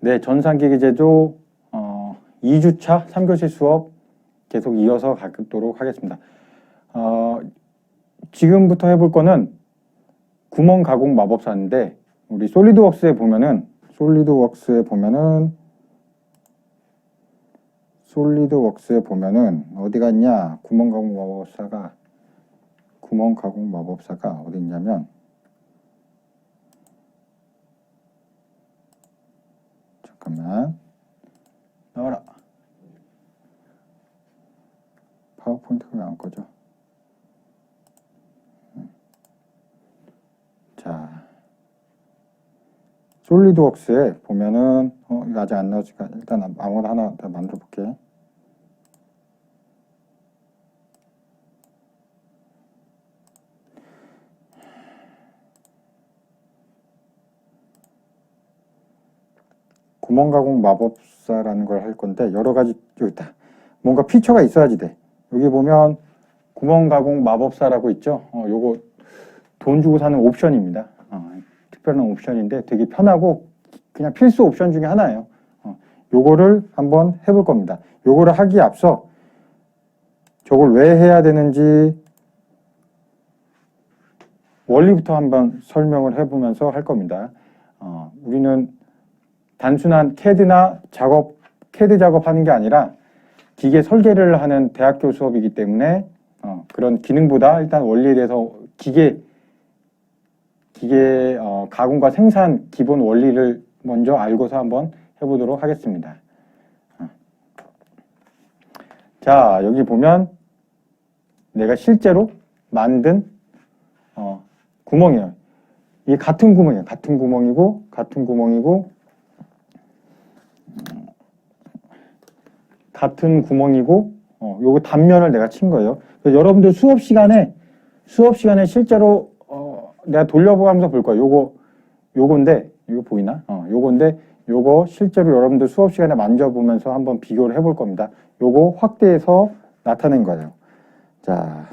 네, 전산기기제도 어, 2주차 3교시 수업 계속 이어서 가도록 하겠습니다. 어, 지금부터 해볼 거는 구멍 가공 마법사인데 우리 솔리드웍스에 보면은 솔리드웍스에 보면은 솔리드웍스에 보면은 어디가 있냐 구멍 가공 마법사가 구멍 가공 마법사가 어디 있냐면 잠깐만. 나와라. 파워포인트가 왜 안 꺼져 음. 자. 솔리드웍스에 보면은 어 이거 아직 안 나오니까 일단 아무거나 하나 더 만들어 볼게 구멍 가공 마법사라는 걸 할 건데 여러 가지 여기 있다. 뭔가 피처가 있어야지 돼. 여기 보면 구멍 가공 마법사라고 있죠. 어, 요거 돈 주고 사는 옵션입니다. 어, 특별한 옵션인데 되게 편하고 그냥 필수 옵션 중에 하나예요. 어, 요거를 한번 해볼 겁니다. 요거를 하기에 앞서 저걸 왜 해야 되는지 원리부터 한번 설명을 해보면서 할 겁니다. 어, 우리는 단순한 CAD나 작업, CAD 작업하는 게 아니라 기계 설계를 하는 대학교 수업이기 때문에 어, 그런 기능보다 일단 원리에 대해서 기계 기계 어, 가공과 생산 기본 원리를 먼저 알고서 한번 해보도록 하겠습니다. 어. 자 여기 보면 내가 실제로 만든 어, 구멍이에요. 이게 같은 구멍이에요. 같은 구멍이고 같은 구멍이고 같은 구멍이고 어, 요거 단면을 내가 친 거예요. 여러분들 수업 시간에 수업 시간에 실제로 어, 내가 돌려보면서 볼 거예요. 요거 요건데 이거 보이나? 어, 요건데 요거 실제로 여러분들 수업 시간에 만져보면서 한번 비교를 해볼 겁니다. 요거 확대해서 나타낸 거예요. 자,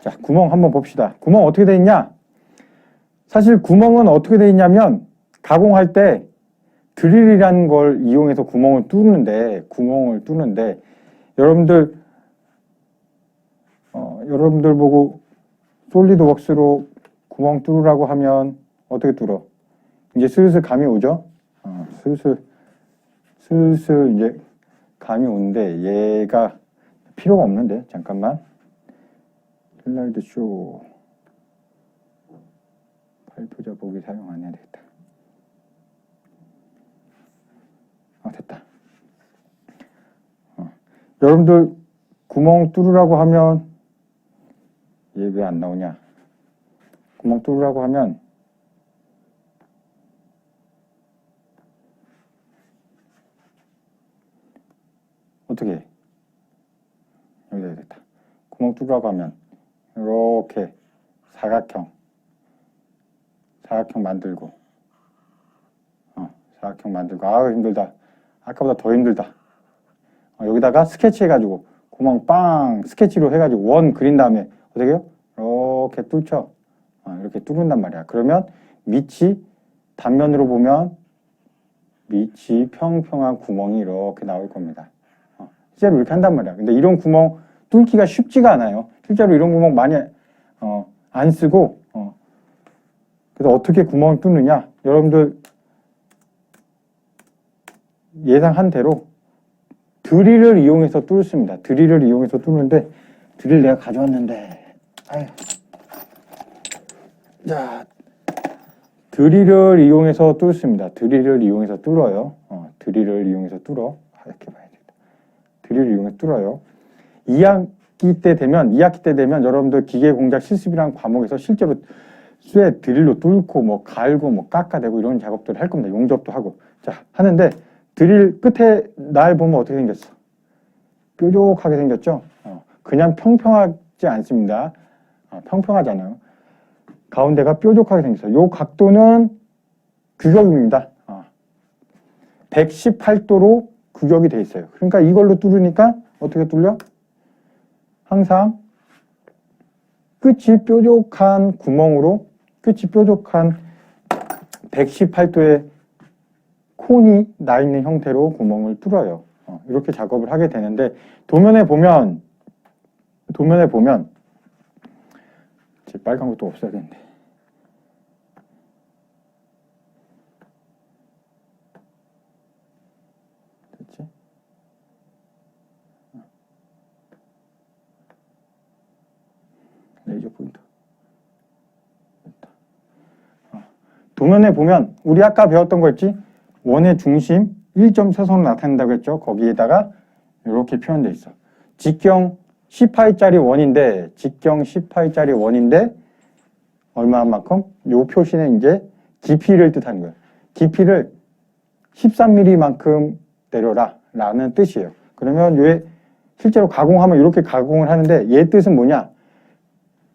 자 구멍 한번 봅시다. 구멍 어떻게 돼 있냐? 사실 구멍은 어떻게 돼 있냐면 가공할 때 드릴이라는 걸 이용해서 구멍을 뚫는데 구멍을 뚫는데 여러분들 어, 여러분들 보고 솔리드웍스로 구멍 뚫으라고 하면 어떻게 뚫어? 이제 슬슬 감이 오죠? 어, 슬슬 슬슬 이제 감이 오는데 얘가 필요가 없는데 잠깐만 슬라이드 쇼 발표자 보기 사용 안 해야 되겠다. 아, 됐다. 어. 여러분들 구멍 뚫으라고 하면 얘 왜 안 나오냐? 구멍 뚫으라고 하면 어떻게 해? 여기다 됐다. 구멍 뚫으라고 하면 이렇게 사각형 사각형 만들고 어, 사각형 만들고 아우 힘들다 아까보다 더 힘들다. 어, 여기다가 스케치 해가지고 구멍 빵 스케치로 해가지고 원 그린 다음에 어떻게 해요? 이렇게 뚫죠. 어, 이렇게 뚫는단 말이야. 그러면 밑이 단면으로 보면 밑이 평평한 구멍이 이렇게 나올 겁니다. 어, 실제로 이렇게 한단 말이야. 근데 이런 구멍 뚫기가 쉽지가 않아요. 실제로 이런 구멍 많이 어, 안 쓰고 어, 그래서 어떻게 구멍을 뚫느냐? 여러분들 예상한 대로 드릴을 이용해서 뚫습니다. 드릴을 이용해서 뚫는데 드릴 내가 가져왔는데 아유. 자 드릴을 이용해서 뚫습니다. 드릴을 이용해서 뚫어요. 어, 드릴을 이용해서 뚫어 이렇게 봐야 겠다 드릴을 이용해서 뚫어요. 2학기 때 되면 2학기 때 되면 여러분들 기계 공작 실습이라는 과목에서 실제로 쇠 드릴로 뚫고 뭐 갈고 뭐 깎아대고 이런 작업들을 할 겁니다. 용접도 하고. 자, 하는데 드릴 끝에 날 보면 어떻게 생겼어? 뾰족하게 생겼죠? 어, 그냥 평평하지 않습니다. 어, 평평하잖아요. 가운데가 뾰족하게 생겼어요. 요 각도는 규격입니다. 어, 118도로 규격이 돼 있어요. 그러니까 이걸로 뚫으니까 어떻게 뚫려? 항상 끝이 뾰족한 구멍으로 끝이 뾰족한 118도의 콘이 나 있는 형태로 구멍을 뚫어요. 어, 이렇게 작업을 하게 되는데 도면에 보면 도면에 보면 제 빨간 것도 없어야겠는데 됐지? 어. 레이저 포인터. 어. 도면에 보면 우리 아까 배웠던 거 있지? 원의 중심 1.3선으로 나타낸다고 했죠. 거기에다가 이렇게 표현되어 있어. 직경 10파이짜리 원인데 직경 10파이짜리 원인데 얼마만큼? 요 표시는 이제 깊이를 뜻하는 거예요. 깊이를 13mm만큼 내려라 라는 뜻이에요. 그러면 왜 실제로 가공하면 이렇게 가공을 하는데 얘 뜻은 뭐냐?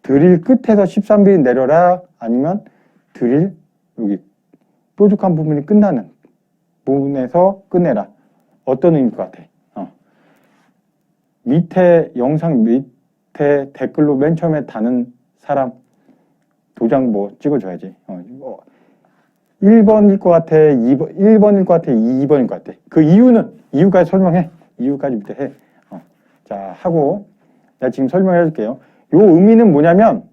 드릴 끝에서 13mm 내려라 아니면 드릴 여기 뾰족한 부분이 끝나는 부분에서 끝내라. 어떤 의미일 것 같아? 어. 밑에 영상 밑에 댓글로 맨 처음에 다는 사람 도장 뭐 찍어줘야지. 어, 이거 1번일 것 같아, 2번, 1번일 것 같아, 2번일 것 같아. 그 이유는, 이유까지 설명해. 이유까지 밑에 해. 어. 자, 하고, 내가 지금 설명해 줄게요. 요 의미는 뭐냐면,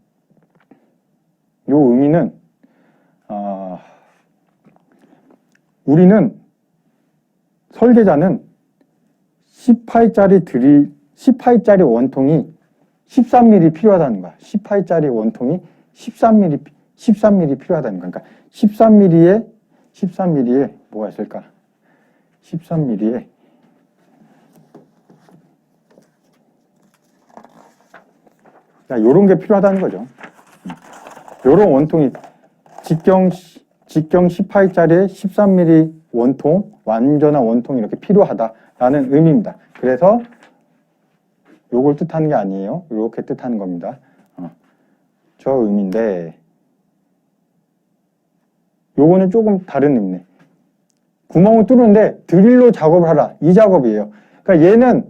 요 의미는, 어, 우리는 설계자는 10파이짜리 드릴 10파이짜리 원통이 13mm 필요하다는 거야. 10파이짜리 원통이 13mm 13mm 필요하다는 거야. 그러니까 13mm에 13mm에 뭐가 있을까? 13mm에 자, 요런 게 필요하다는 거죠. 요런 원통이 직경 직경 10파이짜리에 13mm 원통, 완전한 원통이 이렇게 필요하다라는 의미입니다. 그래서 요걸 뜻하는 게 아니에요. 이렇게 뜻하는 겁니다. 어. 저 의미인데 요거는 조금 다른 의미네. 구멍을 뚫는데 드릴로 작업을 하라. 이 작업이에요. 그러니까 얘는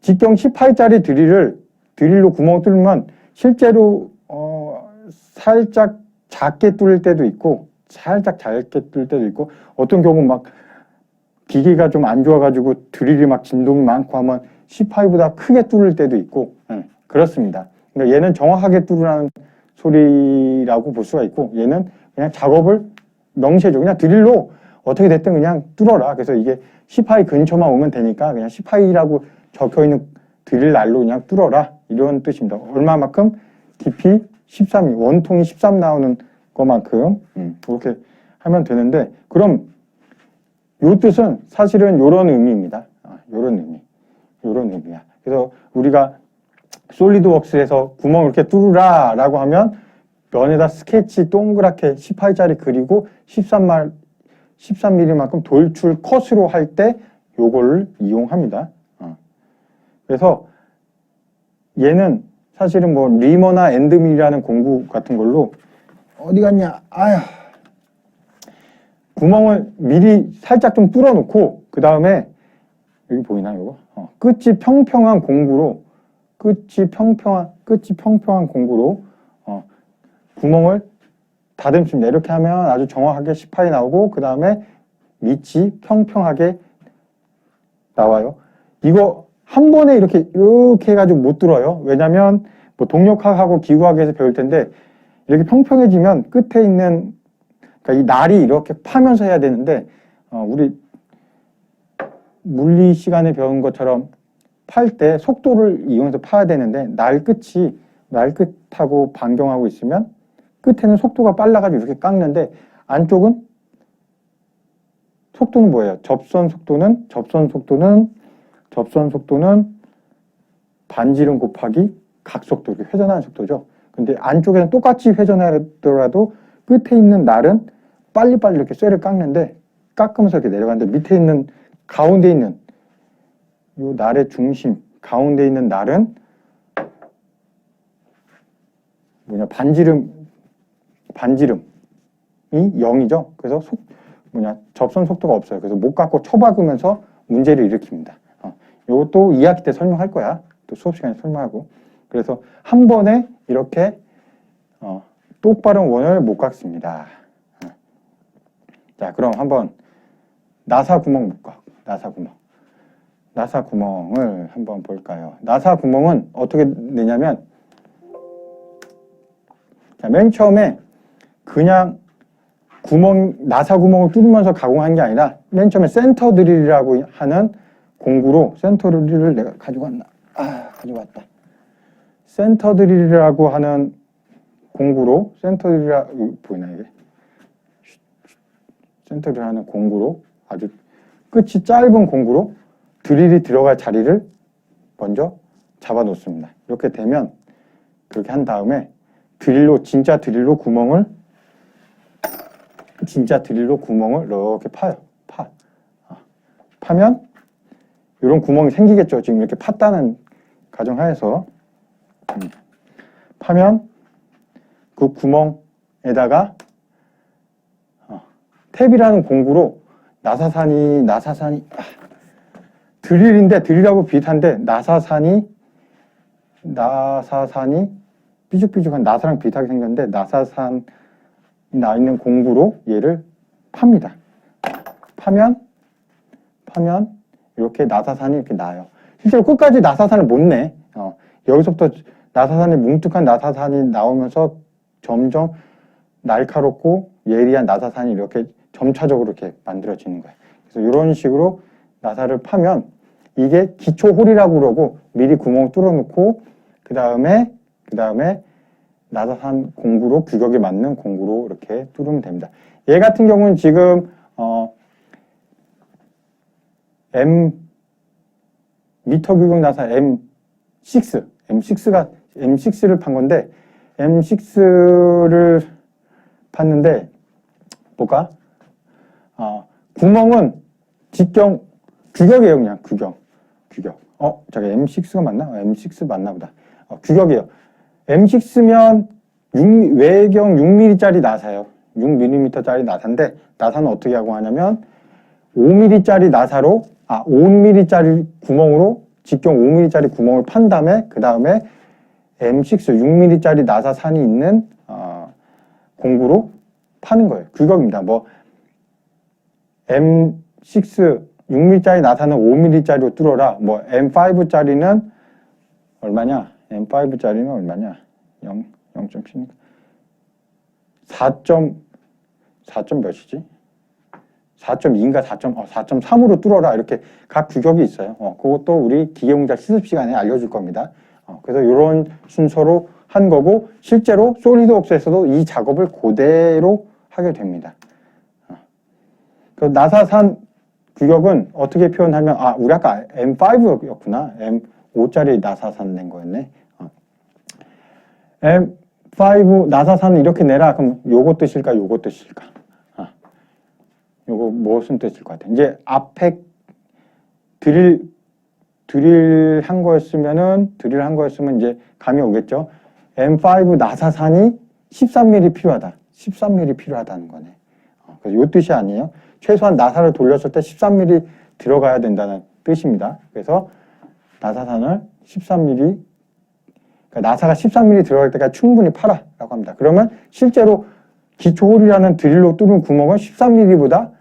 직경 18짜리 드릴을 드릴로 구멍을 뚫으면 실제로 어, 살짝 작게 뚫을 때도 있고 살짝 작게 뚫을 때도 있고 어떤 경우 막 기계가 좀 안 좋아가지고 드릴이 막 진동이 많고 하면 C5보다 크게 뚫을 때도 있고 예, 그렇습니다. 그러니까 얘는 정확하게 뚫으라는 소리라고 볼 수가 있고 얘는 그냥 작업을 명시해줘. 그냥 드릴로 어떻게 됐든 그냥 뚫어라. 그래서 이게 C5 근처만 오면 되니까 그냥 C5라고 적혀 있는 드릴 날로 그냥 뚫어라. 이런 뜻입니다. 얼마만큼? 깊이 13이 원통이 13 나오는 것만큼 음, 그렇게 하면 되는데 그럼 요 뜻은 사실은 요런 의미입니다. 아, 요런 의미. 요런 의미야. 그래서 우리가 솔리드웍스에서 구멍을 이렇게 뚫으라 라고 하면 면에다 스케치 동그랗게 18짜리 그리고 13말 13mm만큼 돌출 컷으로 할 때 요거를 이용합니다. 어. 그래서 얘는 사실은 뭐 리머나 엔드밀이라는 공구 같은 걸로 어디 갔냐? 아휴. 구멍을 미리 살짝 좀 뚫어 놓고 그 다음에 여기 보이나 이거? 어, 끝이 평평한 공구로 끝이 평평한 끝이 평평한 공구로 어, 구멍을 다듬습니다. 이렇게 하면 아주 정확하게 18이 나오고 그 다음에 밑이 평평하게 나와요. 이거 한 번에 이렇게 이렇게 해가지고 못 뚫어요. 왜냐면 뭐 동력학하고 기구학에서 배울 텐데 이렇게 평평해지면 끝에 있는 그러니까 이 날이 이렇게 파면서 해야 되는데 어, 우리 물리 시간에 배운 것처럼 팔 때 속도를 이용해서 파야 되는데 날 끝이 날 끝하고 반경하고 있으면 끝에는 속도가 빨라가지고 이렇게 깎는데 안쪽은 속도는 뭐예요? 접선 속도는 접선 속도는 접선 속도는 반지름 곱하기 각 속도 이렇게 회전하는 속도죠. 근데 안쪽에는 똑같이 회전하더라도 끝에 있는 날은 빨리빨리 이렇게 쇠를 깎는데 깎으면서 이렇게 내려가는데 밑에 있는 가운데 있는 이 날의 중심 가운데 있는 날은 뭐냐 반지름 반지름이 0이죠. 그래서 속 뭐냐 접선 속도가 없어요. 그래서 못 깎고 쳐박으면서 문제를 일으킵니다. 어, 이것도 2학기 때 설명할 거야. 또 수업 시간에 설명하고. 그래서 한 번에 이렇게 어, 똑바른 원을 못 깎습니다. 어, 자, 그럼 한번 나사 구멍 볼까? 나사 구멍. 나사 구멍을 한번 볼까요? 나사 구멍은 어떻게 내냐면 자, 맨 처음에 그냥 구멍, 나사 구멍을 뚫으면서 가공한 게 아니라 맨 처음에 센터 드릴이라고 하는 공구로 센터 드릴을 내가 가지고 왔나? 아, 가지고 왔다. 센터 드릴이라고 하는 공구로 센터 이거 보이나 이게? 센터 드릴 하는 공구로 아주 끝이 짧은 공구로 드릴이 들어갈 자리를 먼저 잡아 놓습니다. 이렇게 되면 그렇게 한 다음에 드릴로 진짜 드릴로 구멍을 진짜 드릴로 구멍을 이렇게 파요. 파. 아, 파면 이런 구멍이 생기겠죠. 지금 이렇게 팠다는 가정하에서 음, 파면 그 구멍에다가 어, 탭이라는 공구로 나사산이 나사산이 아, 드릴인데 드릴하고 비슷한데 나사산이 나사산이 삐죽삐죽한 나사랑 비슷하게 생겼는데 나사산 나 있는 공구로 얘를 팝니다. 파면 파면 이렇게 나사산이 이렇게 나요. 실제로 끝까지 나사산을 못 내. 어, 여기서부터 나사산이 뭉툭한 나사산이 나오면서 점점 날카롭고 예리한 나사산이 이렇게 점차적으로 이렇게 만들어지는 거예요. 그래서 이런 식으로 나사를 파면 이게 기초홀이라고 그러고 미리 구멍 뚫어놓고 그 다음에 그 다음에 나사산 공구로 규격에 맞는 공구로 이렇게 뚫으면 됩니다. 얘 같은 경우는 지금 어, M 미터 규격 나사 M6 M6가 M6를 판 건데 M6를 팠는데 볼까? 어, 구멍은 직경 규격이에요 그냥. 규격. 규격. 어 저기 M6가 맞나? 어, M6 맞나 보다. 어, 규격이에요. M6면 6, 외경 6mm짜리 나사예요. 6mm짜리 나사인데 나사는 어떻게 하고 하냐면 5mm짜리 나사로 아 5mm짜리 구멍으로 직경 5mm짜리 구멍을 판 다음에 그 다음에 M6 6mm짜리 나사산이 있는 어, 공구로 파는 거예요. 규격입니다. 뭐 M6 6mm짜리 나사는 5mm짜리로 뚫어라. 뭐 M5짜리는 얼마냐? M5짜리는 얼마냐? 0 0.7 4. 4. 몇이지? 4.2인가 4. 어, 4.3으로 뚫어라 이렇게 각 규격이 있어요. 어, 그것도 우리 기계 공작 실습 시간에 알려줄 겁니다. 어, 그래서 이런 순서로 한 거고 실제로 솔리드웍스에서도 이 작업을 그대로 하게 됩니다. 어. 그 나사산 규격은 어떻게 표현하면 아 우리 아까 M5였구나 M5짜리 나사산 낸 거였네. 어. M5 나사산은 이렇게 내라 그럼 요거 뜻일까 요거 뜻일까? 요거 무슨 뜻일 것 같아? 이제 앞에 드릴 드릴 한 거였으면은 드릴 한 거였으면 이제 감이 오겠죠. M5 나사산이 13mm 필요하다. 13mm 필요하다는 거네. 어, 그래서 요 뜻이 아니에요. 최소한 나사를 돌렸을 때 13mm 들어가야 된다는 뜻입니다. 그래서 나사산을 13mm 그러니까 나사가 13mm 들어갈 때까지 충분히 팔아라고 합니다. 그러면 실제로 기초홀이라는 드릴로 뚫은 구멍은 13mm보다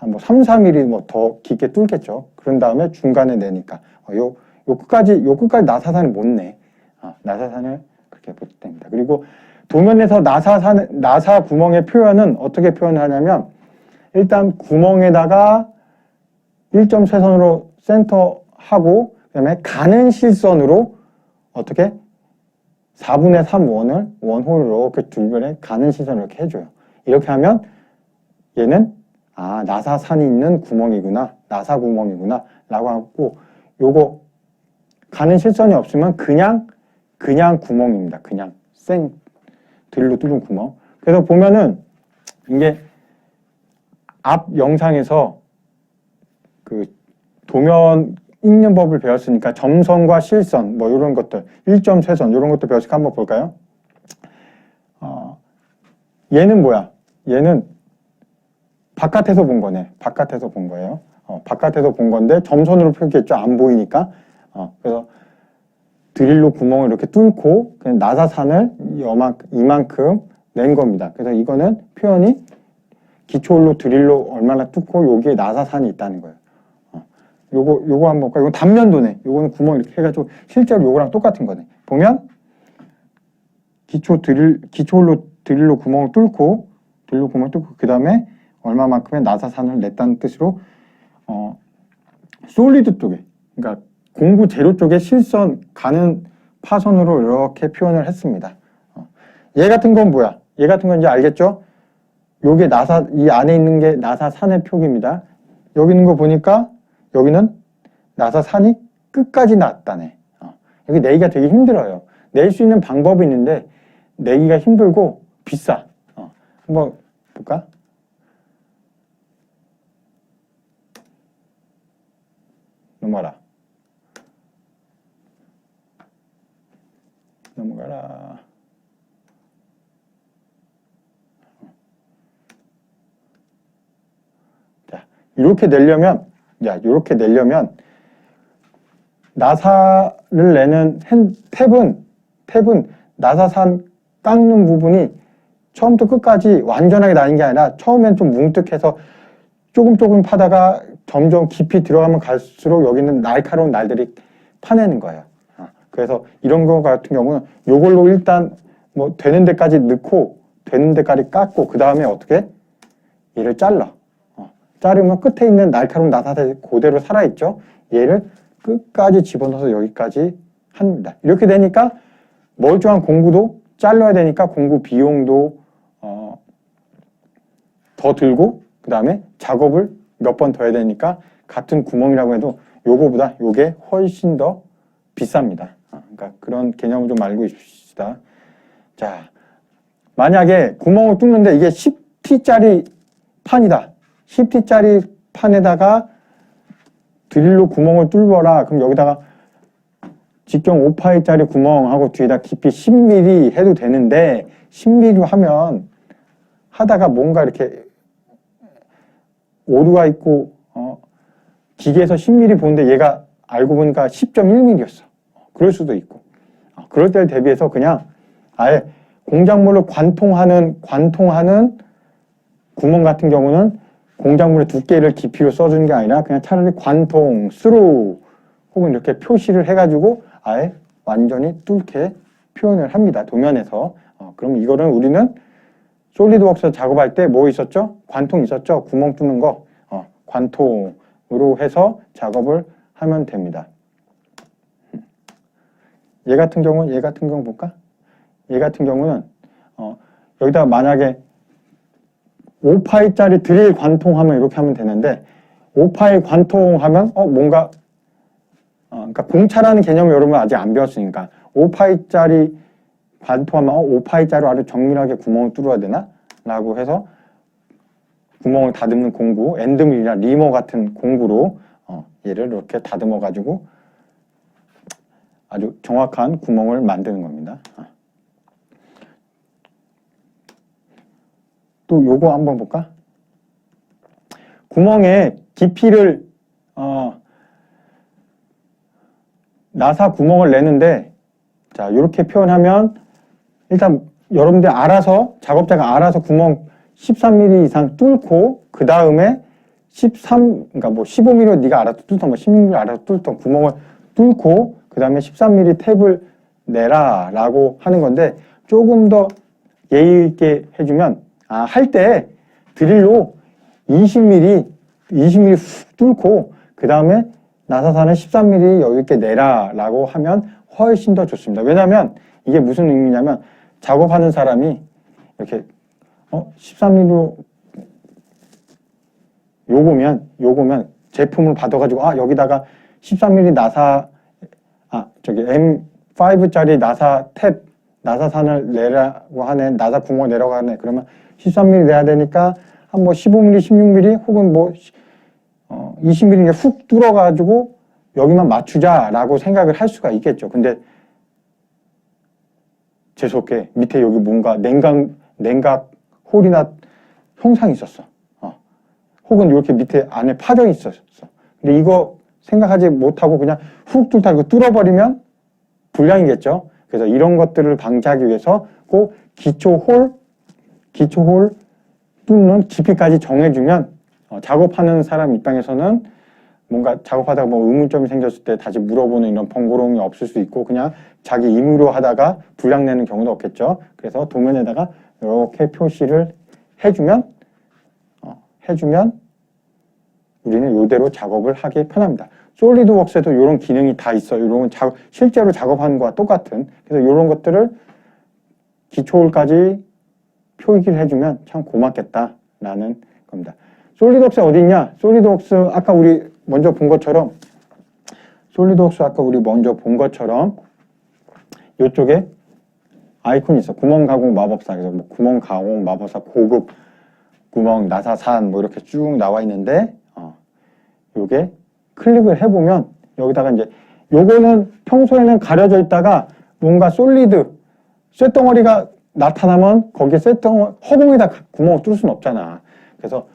한 뭐 3, 4mm 뭐 더 깊게 뚫겠죠. 그런 다음에 중간에 내니까 어, 요, 요 끝까지 요 끝까지 나사산을 못 내. 어, 나사산을 그렇게 못 됩니다. 그리고 도면에서 나사산 나사 구멍의 표현은 어떻게 표현하냐면 일단 구멍에다가 1점 쇄선으로 센터하고 그다음에 가는 실선으로 어떻게 4분의 3 원을 원홀로 이렇게 둘변에 가는 시선을 이렇게 해줘요. 이렇게 하면 얘는 아 나사산이 있는 구멍이구나 나사 구멍이구나 라고 하고 요거 가는 실선이 없으면 그냥 그냥 구멍입니다. 그냥 생 드릴로 뚫은 구멍. 그래서 보면은 이게 앞 영상에서 그 도면 읽는 법을 배웠으니까 점선과 실선 뭐 이런 것들 일점 쇄선 이런 것도 배웠으니까 한번 볼까요? 어, 얘는 뭐야? 얘는 바깥에서 본 거네. 바깥에서 본 거예요. 어, 바깥에서 본 건데 점선으로 표기했죠. 안 보이니까. 어, 그래서 드릴로 구멍을 이렇게 뚫고 그냥 나사산을 이만큼, 이만큼 낸 겁니다. 그래서 이거는 표현이 기초홀로 드릴로 얼마나 뚫고 여기에 나사산이 있다는 거예요. 어. 요거 요거 한번 볼까요? 이건 단면도네. 요거는 구멍 이렇게 해가지고 실제로 요거랑 똑같은 거네. 보면 기초 드릴 기초홀로 드릴로 구멍을 뚫고 드릴로 구멍을 뚫고 그 다음에 얼마만큼의 나사산을 냈다는 뜻으로 어 솔리드 쪽에 그러니까 공구 재료 쪽에 실선 가는 파선으로 이렇게 표현을 했습니다. 어. 얘 같은 건 뭐야? 얘 같은 건 이제 알겠죠? 요게 나사 이 안에 있는 게 나사산의 표기입니다. 여기 있는 거 보니까 여기는 나사산이 끝까지 났다네. 어. 여기 내기가 되게 힘들어요. 낼 수 있는 방법이 있는데 내기가 힘들고 비싸. 어. 한번 볼까? 넘어가라. 넘어가라. 자, 이렇게 내려면, 야, 이렇게 내려면, 나사를 내는 핸, 탭은, 탭은 나사산 깎는 부분이 처음부터 끝까지 완전하게 나는 게 아니라 처음엔 좀 뭉툭해서 조금 조금 파다가 점점 깊이 들어가면 갈수록 여기는 날카로운 날들이 파내는 거예요. 아, 그래서 이런 거 같은 경우는 요걸로 일단 뭐 되는 데까지 넣고 되는 데까지 깎고 그 다음에 어떻게 얘를 잘라. 어, 자르면 끝에 있는 날카로운 나사들이 그대로 살아있죠. 얘를 끝까지 집어넣어서 여기까지 합니다. 이렇게 되니까 멀쩡한 공구도 잘라야 되니까 공구 비용도 어, 더 들고 그 다음에 작업을 몇 번 더 해야 되니까 같은 구멍이라고 해도 요거보다 요게 훨씬 더 비쌉니다. 아, 그러니까 그런 개념을 좀 알고 있읍시다. 자, 만약에 구멍을 뚫는데 이게 10T짜리 판이다. 10T짜리 판에다가 드릴로 구멍을 뚫어라. 그럼 여기다가 직경 5파이짜리 구멍하고 뒤에다 깊이 10mm 해도 되는데 10mm 하면 하다가 뭔가 이렇게 오류가 있고 어, 기계에서 10mm 보는데 얘가 알고 보니까 10.1mm였어. 그럴 수도 있고. 어, 그럴 때를 대비해서 그냥 아예 공작물을 관통하는 관통하는 구멍 같은 경우는 공작물의 두께를 깊이로 써주는 게 아니라 그냥 차라리 관통, 스루 혹은 이렇게 표시를 해가지고 아예 완전히 뚫게 표현을 합니다. 도면에서. 어, 그럼 이거는 우리는 솔리드웍스 작업할 때 뭐 있었죠? 관통 있었죠? 구멍 뚫는 거. 어, 관통으로 해서 작업을 하면 됩니다. 얘 같은 경우는 얘 같은 경우 볼까? 얘 같은 경우는 어, 여기다가 만약에 5파이짜리 드릴 관통하면 이렇게 하면 되는데 5파이 관통하면 어 뭔가 어, 그러니까 공차라는 개념을 여러분 아직 안 배웠으니까 5파이짜리 관통하면 어, 5파이짜리로 아주 정밀하게 구멍을 뚫어야 되나? 라고 해서 구멍을 다듬는 공구, 엔드밀이나 리머 같은 공구로 어, 얘를 이렇게 다듬어 가지고 아주 정확한 구멍을 만드는 겁니다. 어. 또 요거 한번 볼까? 구멍의 깊이를 어, 나사 구멍을 내는데 자 이렇게 표현하면 일단 여러분들 알아서 작업자가 알아서 구멍 13mm 이상 뚫고 그 다음에 13 그러니까 뭐 15mm 네가 알아서 뚫던 뭐 16mm 알아서 뚫던 구멍을 뚫고 그 다음에 13mm 탭을 내라 라고 하는 건데 조금 더 예의 있게 해주면 아 할 때 드릴로 20mm 20mm 훅 뚫고 그 다음에 나사산을 13mm 여유 있게 내라 라고 하면 훨씬 더 좋습니다. 왜냐하면 이게 무슨 의미냐면 작업하는 사람이 이렇게 어 13mm로 요거면 요거면 제품을 받아가지고 아 여기다가 13mm 나사 아 저기 M5짜리 나사 탭 나사산을 내라고 하네 나사 구멍 내라고 하네 그러면 13mm 내야 되니까 한 뭐 15mm 16mm 혹은 뭐 어, 20mm 훅 뚫어가지고 여기만 맞추자라고 생각을 할 수가 있겠죠. 근데 재수없게 밑에 여기 뭔가 냉각, 냉각 홀이나 형상이 있었어. 어. 혹은 이렇게 밑에 안에 파정이 있었어. 근데 이거 생각하지 못하고 그냥 훅 뚫다 이거 뚫어버리면 불량이겠죠. 그래서 이런 것들을 방지하기 위해서 꼭 기초 홀, 기초 홀 뚫는 깊이까지 정해주면 어, 작업하는 사람 입장에서는 뭔가 작업하다가 뭐 의문점이 생겼을 때 다시 물어보는 이런 번거로움이 없을 수 있고 그냥 자기 임의로 하다가 불량 내는 경우도 없겠죠. 그래서 도면에다가 이렇게 표시를 해주면 어, 해주면 우리는 이대로 작업을 하기 편합니다. 솔리드웍스에도 이런 기능이 다 있어요. 이런 작업, 실제로 작업하는 거와 똑같은. 그래서 이런 것들을 기초홀까지 표기를 해주면 참 고맙겠다라는 겁니다. 솔리드웍스 어디 있냐? 솔리드웍스 아까 우리 먼저 본 것처럼 솔리드웍스 아까 우리 먼저 본 것처럼 이쪽에 아이콘이 있어. 구멍 가공 마법사. 그래서 뭐 구멍 가공 마법사 고급 구멍 나사산 뭐 이렇게 쭉 나와 있는데 어, 요게 클릭을 해보면 여기다가 이제 요거는 평소에는 가려져 있다가 뭔가 솔리드 쇳덩어리가 나타나면 거기에 쇳덩어 허공에다 구멍을 뚫을 수는 없잖아. 그래서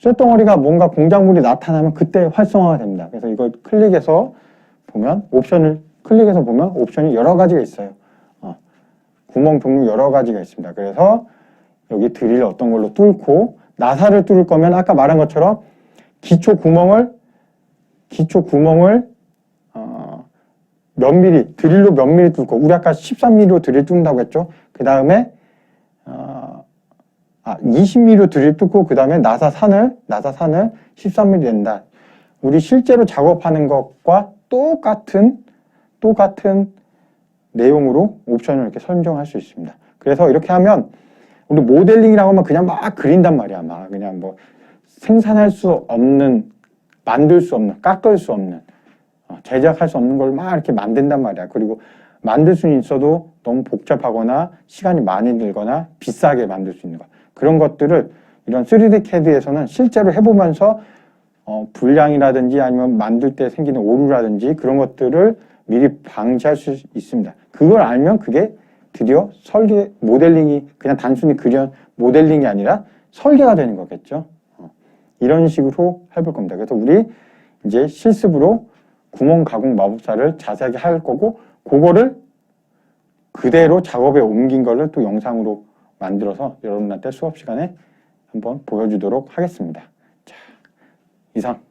쇳덩어리가 뭔가 공작물이 나타나면 그때 활성화가 됩니다. 그래서 이걸 클릭해서 보면 옵션을 클릭해서 보면 옵션이 여러 가지가 있어요. 어, 구멍 종류 여러 가지가 있습니다. 그래서 여기 드릴 어떤 걸로 뚫고 나사를 뚫을 거면 아까 말한 것처럼 기초 구멍을 기초 구멍을 어, 몇 미리 드릴로 몇 미리 뚫고 우리 아까 13미리로 드릴 뚫는다고 했죠. 그 다음에 어, 아 20미리로 드릴 뚫고 그 다음에 나사 산을 나사 산을 13mm 된다. 우리 실제로 작업하는 것과 똑같은 똑같은 내용으로 옵션을 이렇게 선정할 수 있습니다. 그래서 이렇게 하면 우리 모델링이라고 하면 그냥 막 그린단 말이야. 막 그냥 뭐 생산할 수 없는, 만들 수 없는, 깎을 수 없는, 어, 제작할 수 없는 걸 막 이렇게 만든단 말이야. 그리고 만들 수는 있어도 너무 복잡하거나 시간이 많이 들거나 비싸게 만들 수 있는 거. 그런 것들을 이런 3D CAD에서는 실제로 해보면서 어, 불량이라든지 아니면 만들 때 생기는 오류라든지 그런 것들을 미리 방지할 수 있습니다. 그걸 알면 그게 드디어 설계 모델링이 그냥 단순히 그려 모델링이 아니라 설계가 되는 거겠죠. 어, 이런 식으로 해볼 겁니다. 그래서 우리 이제 실습으로 구멍 가공 마법사를 자세하게 할 거고 그거를 그대로 작업에 옮긴 거를 또 영상으로 만들어서 여러분한테 수업 시간에 한번 보여주도록 하겠습니다. 자, 이상